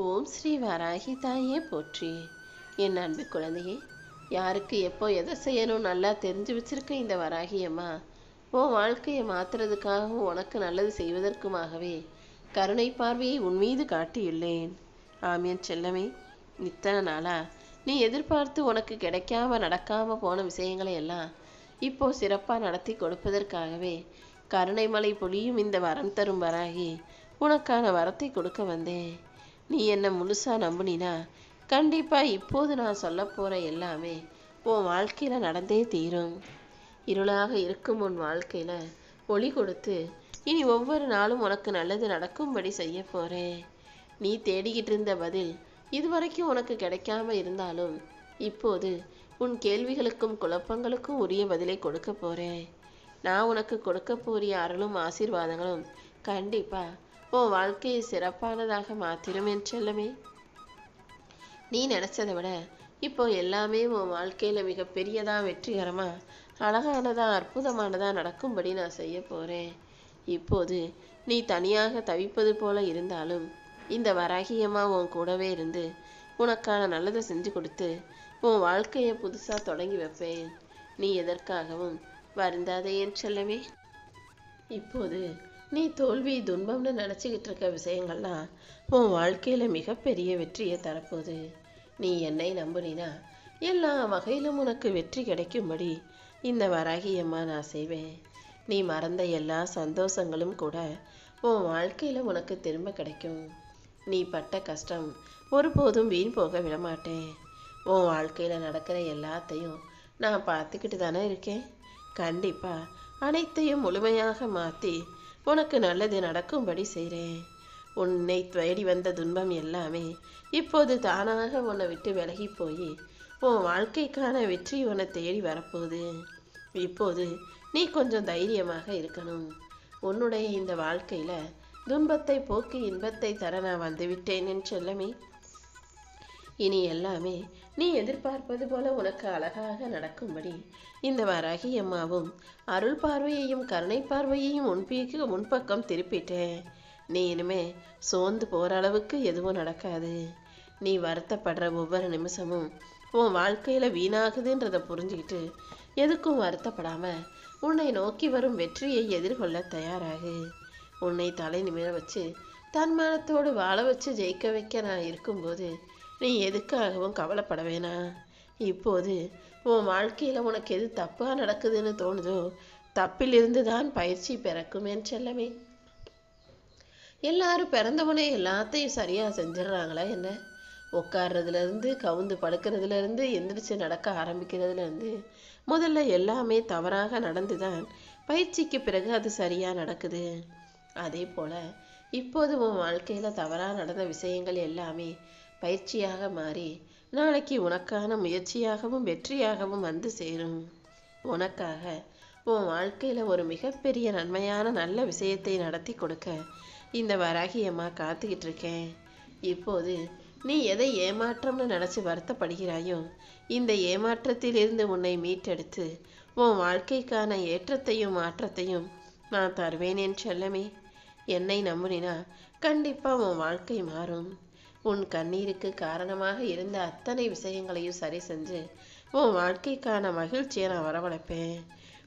ஓம் ஸ்ரீ வராகி தாயே போற்றி. என் அன்பு குழந்தையே யாருக்கு எப்போ எதை செய்யணும் நல்லா தெரிஞ்சு வச்சிருக்க இந்த வராகி அம்மா? உன் வாழ்க்கையை மாத்துறதுக்காகவும் உனக்கு நல்லது செய்வதற்குமாகவே கருணை பார்வையை உன் மீது காட்டியுள்ளேன். ஆமியன் செல்லமே இத்தனை நாளா நீ எதிர்பார்த்து உனக்கு கிடைக்காம நடக்காம போன விஷயங்களை எல்லாம் இப்போ சிறப்பாக நடத்தி கொடுப்பதற்காகவே கருணைமலை பொழியும் இந்த வரம் தரும் வராகி உனக்கான வரத்தை கொடுக்க வந்தேன். நீ என்ன முழுசாக நம்புனினா கண்டிப்பாக இப்போது நான் சொல்ல போகிற எல்லாமே உன் வாழ்க்கையில் நடந்தே தீரும். இருளாக இருக்கும் உன் வாழ்க்கையில் ஒளி கொடுத்து இனி ஒவ்வொரு நாளும் உனக்கு நல்லது நடக்கும்படி செய்ய போகிறேன் நீ தேடிக்கிட்டு இருந்த பதில் இதுவரைக்கும் உனக்கு கிடைக்காம இருந்தாலும் இப்போது உன் கேள்விகளுக்கும் குழப்பங்களுக்கும் உரிய பதிலை கொடுக்க போகிறேன் நான் உனக்கு கொடுக்க போறிய அருளும் ஆசீர்வாதங்களும் கண்டிப்பாக உன் வாழ்க்கையை சிறப்பானதாக மாத்திரும் என் செல்லமே. நீ நினைச்சதை விட இப்போ எல்லாமே உன் வாழ்க்கையில மிகப்பெரியதாக வெற்றிகரமாக வெற்றிகரமா அழகானதா அற்புதமானதா நடக்கும்படி நான் செய்ய போறேன். இப்போது நீ தனியாக தவிப்பது போல இருந்தாலும் இந்த வராகியம்மா உன் கூடவே இருந்து உனக்கான நல்லதை செஞ்சு கொடுத்து உன் வாழ்க்கையை புதுசா தொடங்கி வைப்பேன். நீ எதற்காகவும் வருந்தாதே என் செல்லமே. இப்போது நீ தோல்வி துன்பம்னு நினச்சிக்கிட்டு இருக்க விஷயங்கள்லாம் உன் வாழ்க்கையில் மிகப்பெரிய வெற்றியை தரப்போகுது. நீ என்னை நம்புனினா எல்லா வகையிலும் உனக்கு வெற்றி கிடைக்கும்படி இந்த வராகியம்மா நான் செய்வேன். நீ மறந்த எல்லா சந்தோஷங்களும் கூட உன் வாழ்க்கையில் உனக்கு திரும்ப கிடைக்கும். நீ பட்ட கஷ்டம் ஒருபோதும் வீண் போக விடமாட்டேன். உன் வாழ்க்கையில் நடக்கிற எல்லாத்தையும் நான் பார்த்துக்கிட்டு தானே இருக்கேன். கண்டிப்பாக அனைத்தையும் முழுமையாக மாற்றி உனக்கு நல்லது நடக்கும்படி செய்கிறேன் உன்னை தேடி வந்த துன்பம் எல்லாமே இப்போது தானாக உன்னை விட்டு விலகி போய் உன் வாழ்க்கைக்கான வெற்றி உன்னை தேடி வரப்போகுது. இப்போது நீ கொஞ்சம் தைரியமாக இருக்கணும். உன்னுடைய இந்த வாழ்க்கையில் துன்பத்தை போக்கி இன்பத்தை தர நான் வந்துவிட்டேன் என் செல்லமே. இனி எல்லாமே நீ எதிர்பார்ப்பது போல உனக்கு அழகாக நடக்கும்படி. இந்த வாராகி அம்மாவும் அருள் பார்வையையும் கருணை பார்வையையும் முன்பீக்கு முன்பக்கம் திருப்பிட்டேன். நீ இனிமே சோர்ந்து போற அளவுக்கு எதுவும் நடக்காது. நீ வருத்தப்படுற ஒவ்வொரு நிமிஷமும் உன் வாழ்க்கையில வீணாகுதுன்றத புரிஞ்சுக்கிட்டு எதுக்கும் வருத்தப்படாம உன்னை நோக்கி வரும் வெற்றியை எதிர்கொள்ள தயாராகு. உன்னை தலை நிமிர வச்சு தன்மானத்தோடு வாழ வச்சு ஜெயிக்க வைக்க நான் இருக்கும்போது நீ எதுக்காகவும் கவலைப்பட வேணாம். இப்போது உன் வாழ்க்கையில் உனக்கு எது தப்பாக நடக்குதுன்னு தோணுதோ தப்பிலிருந்து தான் பயிற்சி பிறக்குமேன்னு செல்லமே. எல்லாரும் பிறந்தவனே எல்லாத்தையும் சரியாக செஞ்சிடுறாங்களா என்ன? உட்கார்றதுலேருந்து கவுந்து படுக்கிறதுலேருந்து எந்திரிச்சு நடக்க ஆரம்பிக்கிறதுலேருந்து முதல்ல எல்லாமே தவறாக நடந்து தான் பயிற்சிக்கு பிறகு அது சரியாக நடக்குது. அதே போல் இப்போது உன் வாழ்க்கையில் தவறாக நடந்த விஷயங்கள் எல்லாமே பயிற்சியாக மாறி நாளைக்கு உனக்கான முயற்சியாகவும் வெற்றியாகவும் வந்து சேரும். உனக்காக உன் வாழ்க்கையில் ஒரு மிகப்பெரிய நன்மையான நல்ல விஷயத்தை நடத்தி கொடுக்க இந்த வராகியம்மா காத்துக்கிட்டு இருக்கேன். இப்போது நீ எதை ஏமாற்றம்னு நினச்சி வருத்தப்படுகிறாயோ இந்த ஏமாற்றத்திலிருந்து உன்னை மீட்டெடுத்து உன் வாழ்க்கைக்கான ஏற்றத்தையும் மாற்றத்தையும் நான் தருவேனேன் செல்லமே. என்னை நம்புனினா கண்டிப்பாக உன் வாழ்க்கை மாறும். உன் கண்ணீருக்கு காரணமாக இருந்த அத்தனை விஷயங்களையும் சரி செஞ்சு உன் வாழ்க்கைக்கான மகிழ்ச்சியை நான் வரவழைப்பேன்.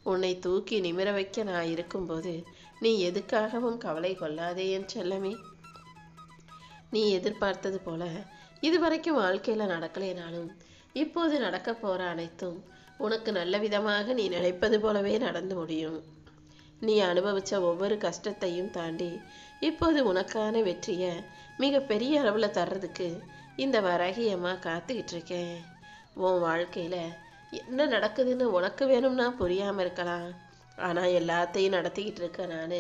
உன்னை தூக்கி நிமிர வைக்க நான் இருக்கும்போது நீ எதுக்காகவும் கவலை கொள்ளாதே என் செல்லமே. நீ எதிர்பார்த்தது போல இதுவரைக்கும் வாழ்க்கையில் நடக்கலைனாலும் இப்போது நடக்க போகிற அனைத்தும் உனக்கு நல்ல விதமாக நீ நினைப்பது போலவே நடந்து முடியும். நீ அனுபவித்த ஒவ்வொரு கஷ்டத்தையும் தாண்டி இப்போது உனக்கான வெற்றியை மிகப்பெரிய அளவில் தர்றதுக்கு இந்த வராகி காத்துக்கிட்டு இருக்கேன் உன் வாழ்க்கையில் என்ன நடக்குதுன்னு உனக்கு வேணும்னா புரியாமல் இருக்கலாம். ஆனால் எல்லாத்தையும் நடத்திக்கிட்டு இருக்கேன் நான்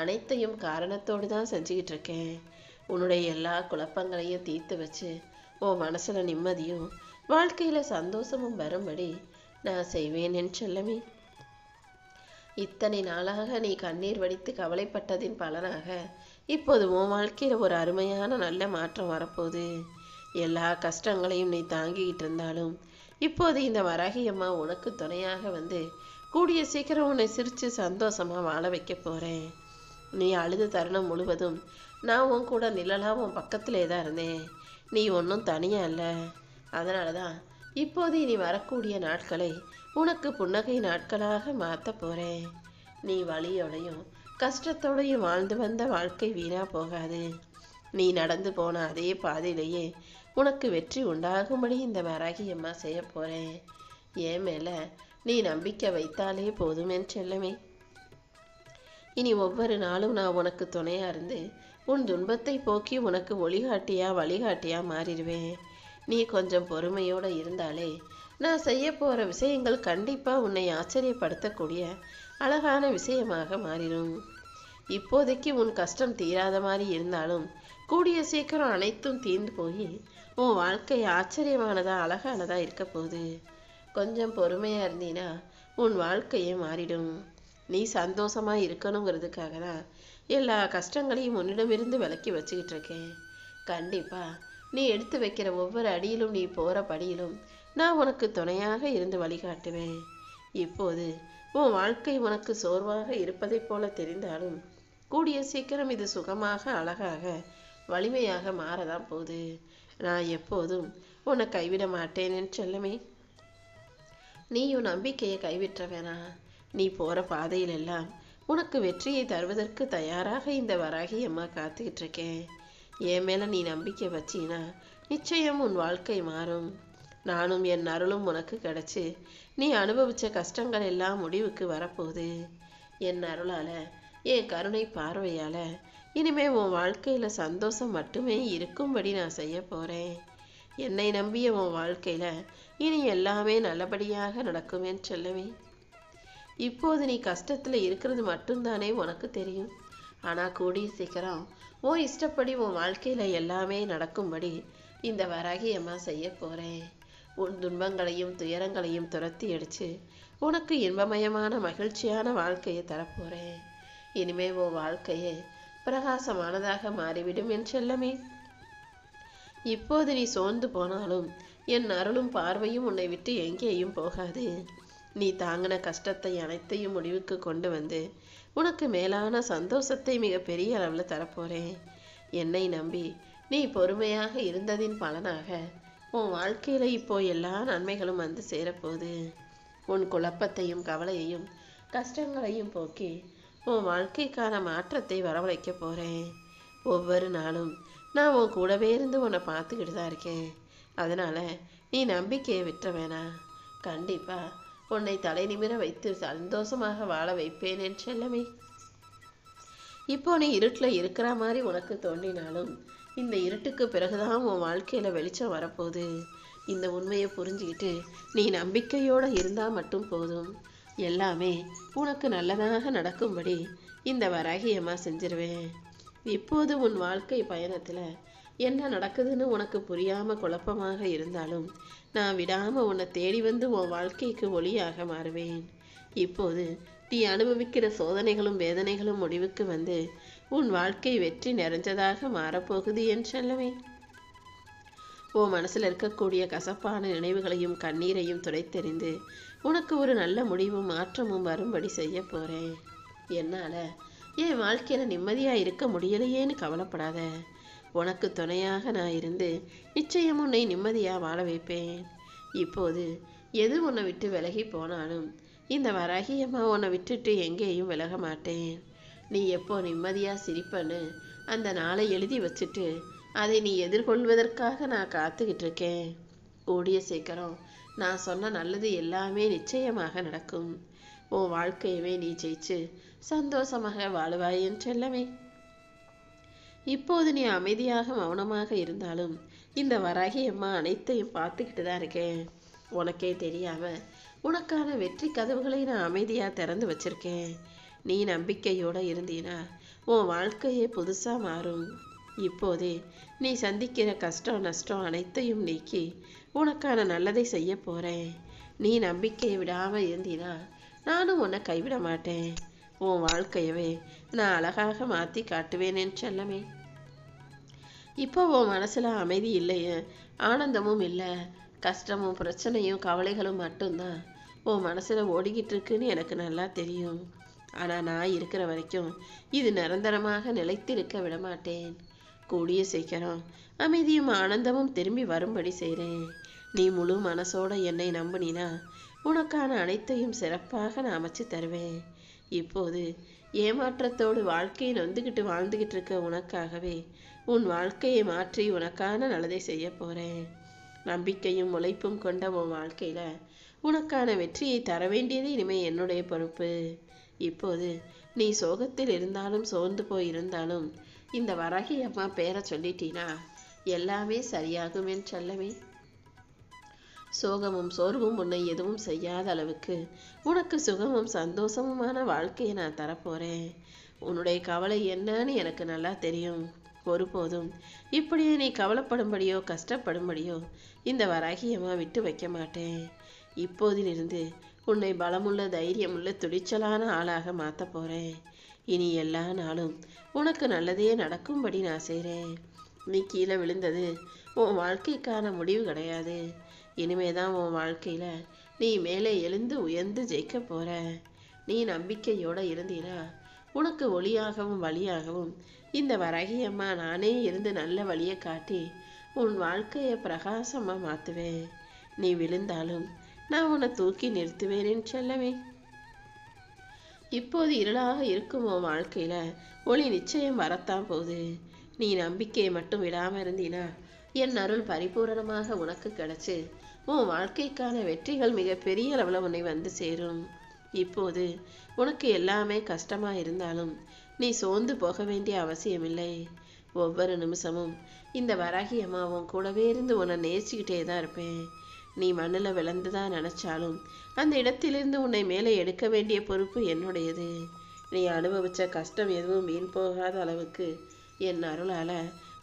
அனைத்தையும் காரணத்தோடு தான் செஞ்சுக்கிட்டு இருக்கேன் உன்னுடைய எல்லா குழப்பங்களையும் தீர்த்து வச்சு உன் மனசில் நிம்மதியும் வாழ்க்கையில் சந்தோஷமும் வரும்படி நான் செய்வேன் என் செல்லமி. இத்தனை நாளாக நீ கண்ணீர் வடித்து கவலைப்பட்டதின் பலனாக இப்போது உன் வாழ்க்கையில் ஒரு அருமையான நல்ல மாற்றம் வரப்போகுது. எல்லா கஷ்டங்களையும் நீ தாங்கிக்கிட்டு இருந்தாலும் இப்போது இந்த வராகி அம்மா உனக்கு துணையாக வந்து கூடிய சீக்கிரம் உன்னை சிரித்து சந்தோஷமாக வாழ வைக்க போகிறேன் நீ அழுத தருணம் முழுவதும் நான் உன் கூட நிழலாக உன் பக்கத்திலே தான் இருந்தேன். நீ ஒன்றும் தனியாக இல்லை. அதனால தான் இப்போது இனி வரக்கூடிய நாட்களை உனக்கு புன்னகை நாட்களாக மாற்ற போகிறேன் நீ வழியோடையும் கஷ்டத்தோடையும் வாழ்ந்து வந்த வாழ்க்கை வீணா போகாது. நீ நடந்து போன அதே பாதையிலேயே உனக்கு வெற்றி உண்டாகும்படி இந்த வராகி அம்மா செய்ய போகிறேன் என் மேலே நீ நம்பிக்கை வைத்தாலே போதும் என் செல்லமே. இனி ஒவ்வொரு நாளும் நான் உனக்கு துணையாக இருந்து உன் துன்பத்தை போக்கி உனக்கு ஒளிகாட்டியா வழிகாட்டியா மாறிடுவேன். நீ கொஞ்சம் பொறுமையோடு இருந்தாலே நான் செய்ய போகிற விஷயங்கள் கண்டிப்பாக உன்னை ஆச்சரியப்படுத்தக்கூடிய அழகான விஷயமாக மாறிடும். இப்போதைக்கு உன் கஷ்டம் தீராத மாதிரி இருந்தாலும் கூடிய சீக்கிரம் அனைத்தும் தீர்ந்து போய் உன் வாழ்க்கை ஆச்சரியமானதா அழகானதா இருக்க போகுது. கொஞ்சம் பொறுமையாக இருந்தீன்னா உன் வாழ்க்கையே மாறிடும். நீ சந்தோஷமா இருக்கணுங்கிறதுக்காக தான் எல்லா கஷ்டங்களையும் உன்னிடமிருந்து விலக்கி வச்சுக்கிட்டு இருக்கேன். கண்டிப்பா நீ எடுத்து வைக்கிற ஒவ்வொரு அடியிலும் நீ போகிற படியிலும் நான் உனக்கு துணையாக இருந்து வழிகாட்டுவேன். இப்போது உன் வாழ்க்கை உனக்கு சோர்வாக இருப்பதைப் போல தெரிந்தாலும் கூடிய சீக்கிரம் இது சுகமாக அழகாக வலிமையாக மாறதான் போகுது. நான் எப்போதும் உன்னை கைவிட மாட்டேன் சொல்லுமே. செல்லமே நீயும் நம்பிக்கையை கைவிட்ட வேணாம் நீ போகிற பாதையிலெல்லாம் உனக்கு வெற்றியை தருவதற்கு தயாராக இந்த வராகி அம்மா காத்துக்கிட்டு இருக்கேன் என் மேலே நீ நம்பிக்கை வச்சினா நிச்சயம் உன் வாழ்க்கை மாறும். நானும் என் அருளும் உனக்கு கிடைச்சி நீ அனுபவிச்ச கஷ்டங்கள் எல்லாம் முடிவுக்கு வரப்போகுது. என் அருளால என் கருணை பார்வையால இனிமே உன் வாழ்க்கையில சந்தோஷம் மட்டுமே இருக்கும்படி நான் செய்ய போறேன். என்னை நம்பிய உன் வாழ்க்கையில இனி எல்லாமே நல்லபடியாக நடக்குமேன்னு சொல்லுவேன் இப்போது நீ கஷ்டத்துல இருக்கிறது மட்டும்தானே உனக்கு தெரியும். ஆனா கூடிய சீக்கிரம் உன் இஷ்டப்படி உன் வாழ்க்கையில எல்லாமே நடக்கும்படி இந்த வராகி அம்மா செய்ய போறேன். உன் துன்பங்களையும் துயரங்களையும் துரத்தி அடிச்சு உனக்கு இன்பமயமான மகிழ்ச்சியான வாழ்க்கையை தரப்போறேன். இனிமே உன் வாழ்க்கையே பிரகாசமானதாக மாறிவிடும் என் செல்லமே. இப்போது நீ சோர்ந்து போனாலும் என் அருளும் பார்வையும் உன்னை விட்டு எங்கேயும் போகாது. நீ தாங்கின கஷ்டத்தை அனைத்தையும் முடிவுக்கு கொண்டு வந்து உனக்கு மேலான சந்தோஷத்தை மிக பெரிய அளவில் தரப்போறேன். என்னை நம்பி நீ பொறுமையாக இருந்ததின் பலனாக உன் வாழ்க்கையில் இப்போ எல்லா நன்மைகளும் வந்து சேரப்போகுது. உன் குழப்பத்தையும் கவலையையும் கஷ்டங்களையும் போக்கி உன் வாழ்க்கைக்கான மாற்றத்தை வரவழைக்க போகிறேன் ஒவ்வொரு நாளும் நான் உன் கூடவே இருந்து உன்னை பார்த்துக்கிட்டு தான் இருக்கேன். அதனால் நீ நம்பிக்கையை விட்டுற வேணாம். கண்டிப்பாக உன்னை தலை நிமிர வைத்து சந்தோஷமாக வாழ வைப்பேன் என் செல்லமே. இப்போ நீ இருட்டில் இருக்கிற மாதிரி உனக்கு தோன்றினாலும் இந்த இருட்டுக்கு பிறகுதான் உன் வாழ்க்கையில் வெளிச்சம் வரப்போகுது. இந்த உண்மையை புரிஞ்சுக்கிட்டு நீ நம்பிக்கையோடு இருந்தால் மட்டும் போதும். எல்லாமே உனக்கு நல்லதாக நடக்கும்படி இந்த வராகியமாக செஞ்சிருவேன். இப்போது உன் வாழ்க்கை பயணத்தில் என்ன நடக்குதுன்னு உனக்கு புரியாமல் குழப்பமாக இருந்தாலும் நான் விடாமல் உன்னை தேடி வந்து உன் வாழ்க்கைக்கு ஒளியாக மாறுவேன். இப்போது நீ அனுபவிக்கிற சோதனைகளும் வேதனைகளும் முடிவுக்கு வந்து உன் வாழ்க்கை வெற்றி நிறைஞ்சதாக மாறப்போகுது என் செல்லவே உன் மனசில் இருக்கக்கூடிய கசப்பான நினைவுகளையும் கண்ணீரையும் துடைத்தெறிந்து உனக்கு ஒரு நல்ல முடிவும் மாற்றமும் வரும்படி செய்ய போகிறேன் என்னால் என் வாழ்க்கையில் நிம்மதியாக இருக்க முடியலையேன்னு கவலைப்படாத. உனக்கு துணையாக நான் இருந்து நிச்சயம் உன்னை நிம்மதியாக வாழ வைப்பேன். இப்போது எது உன்னை விட்டு விலகி போனாலும் இந்த வராகியம்மா உன்னை விட்டுட்டு எங்கேயும் விலக மாட்டேன். நீ எப்போ நிம்மதியா சிரிப்பன்னு அந்த நாளை எழுதி வச்சுட்டு அதை நீ எதிர்கொள்வதற்காக நான் காத்துக்கிட்டு இருக்கேன். கூடிய சீக்கிரம் நான் சொன்ன நல்லது எல்லாமே நிச்சயமாக நடக்கும். உன் வாழ்க்கையவே நீ ஜெயிச்சு சந்தோஷமாக வாழுவாய் என் செல்லமே இப்போது நீ அமைதியாக மௌனமாக இருந்தாலும் இந்த வராகி அம்மா அனைத்தையும் பார்த்துக்கிட்டு தான் இருக்கேன். உனக்கே தெரியாம உனக்கான வெற்றி கதவுகளை நான் அமைதியாக திறந்து வச்சிருக்கேன். நீ நம்பிக்கையோட இருந்தீனா உன் வாழ்க்கையே புதுசாக மாறும். இப்போதே நீ சந்திக்கிற கஷ்டம் நஷ்டம் அனைத்தையும் நீக்கி உனக்கான நல்லதை செய்ய போகிறேன் நீ நம்பிக்கையை விடாமல் இருந்தீனா நானும் உன்னை கைவிட மாட்டேன். உன் வாழ்க்கையவே நான் அழகாக மாற்றி காட்டுவேனேன்னு சொல்லமே செல்லமே. இப்போ உன் மனசில் அமைதி இல்லையே ஆனந்தமும் இல்லை. கஷ்டமும் பிரச்சனையும் கவலைகளும் மட்டும்தான் உன் மனசில் ஓடிக்கிட்டு இருக்குன்னு எனக்கு நல்லா தெரியும். ஆனால் நான் இருக்கிற வரைக்கும் இது நிரந்தரமாக நிலைத்திருக்க விடமாட்டேன். கூடிய சீக்கிரம் அமைதியும் ஆனந்தமும் திரும்பி வரும்படி செய்கிறேன் நீ முழு மனசோட என்னை நம்பினா உனக்கான அனைத்தையும் சிறப்பாக நான் அமைச்சு தருவேன். இப்போது ஏமாற்றத்தோடு வாழ்க்கையை நொந்துக்கிட்டு வாழ்ந்துக்கிட்டு இருக்க உனக்காகவே உன் வாழ்க்கையை மாற்றி உனக்கான நல்லதை செய்ய போகிறேன் நம்பிக்கையும் உழைப்பும் கொண்ட உன் வாழ்க்கையில் உனக்கான வெற்றியை தர வேண்டியது இனிமே என்னுடைய பொறுப்பு. இப்போது நீ சோகத்தில் இருந்தாலும் சோர்ந்து போய் இருந்தாலும் இந்த வராகி அம்மா பேரை சொல்லிட்டீனா? எல்லாமே சரியாகும் என் செல்லமே சோகமும் சோர்வும் உன்னை எதுவும் செய்யாத அளவுக்கு உனக்கு சுகமும் சந்தோஷமுமான வாழ்க்கையை நான் தரப்போறேன். உன்னுடைய கவலை என்னன்னு எனக்கு நல்லா தெரியும். ஒருபோதும் இப்படியே நீ கவலைப்படும்படியோ கஷ்டப்படும்படியோ இந்த வராகியமாக விட்டு வைக்க மாட்டேன். இப்போதிலிருந்து உன்னை பலமுள்ள தைரியமுள்ள துணிச்சலான ஆளாக மாற்ற போறேன். இனி எல்லா நாளும் உனக்கு நல்லதே நடக்கும்படி நான் செய்கிறேன் நீ கீழே விழுந்தது உன் வாழ்க்கைக்கான முடிவு கிடையாது. இனிமே தான் உன் வாழ்க்கையில் நீ மேலே எழுந்து உயர்ந்து ஜெயிக்க போற. நீ நம்பிக்கையோடு இருந்தீனா உனக்கு ஒளியாகவும் வழியாகவும் இந்த வரகியம்மா நானே இருந்து நல்ல வழியை காட்டி உன் வாழ்க்கையை பிரகாசமாக மாற்றுவேன் நீ விழுந்தாலும் நான் உன்னை தூக்கி நிறுத்துவேனேன் செல்லவே இப்போது இருளாக இருக்கும் உன் வாழ்க்கையில் ஒளி நிச்சயம் வரத்தான் போகுது. நீ நம்பிக்கையை மட்டும் விடாமல் இருந்தீனா என் அருள் பரிபூரணமாக உனக்கு கிடைச்சு உன் வாழ்க்கைக்கான வெற்றிகள் மிக பெரிய அளவில் உன்னை வந்து சேரும். இப்போது உனக்கு எல்லாமே கஷ்டமாக இருந்தாலும் நீ சோர்ந்து போக வேண்டிய அவசியமில்லை. ஒவ்வொரு நிமிஷமும் இந்த வராகி அம்மாவும் கூடவே இருந்து உன்னை நேசிக்கிட்டே தான் இருப்பேன். நீ மண்ணில் விளந்துதான் நினச்சாலும் அந்த இடத்திலிருந்து உன்னை மேலே எடுக்க வேண்டிய பொறுப்பு என்னுடையது. நீ அனுபவித்த கஷ்டம் எதுவும் வீண் போகாத அளவுக்கு என் அருளால்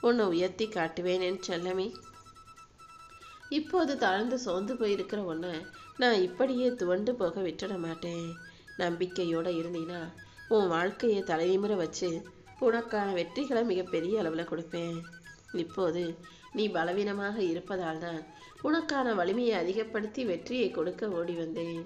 உன்னை உயர்த்தி காட்டுவேன் என் செல்லமே. இப்போது தாழ்ந்து சோர்ந்து போயிருக்கிற உன்னை நான் இப்படியே துவண்டு போக விட்டுட மாட்டேன். நம்பிக்கையோடு இருந்தீனா உன் வாழ்க்கையை தலைநிமிர வச்சு உனக்கான வெற்றிகளை மிகப்பெரிய அளவில் கொடுப்பேன். இப்போது நீ பலவீனமாக இருப்பதால் தான் உனக்கான வலிமையை அதிகப்படுத்தி வெற்றியை கொடுக்க ஓடி வந்தேன்.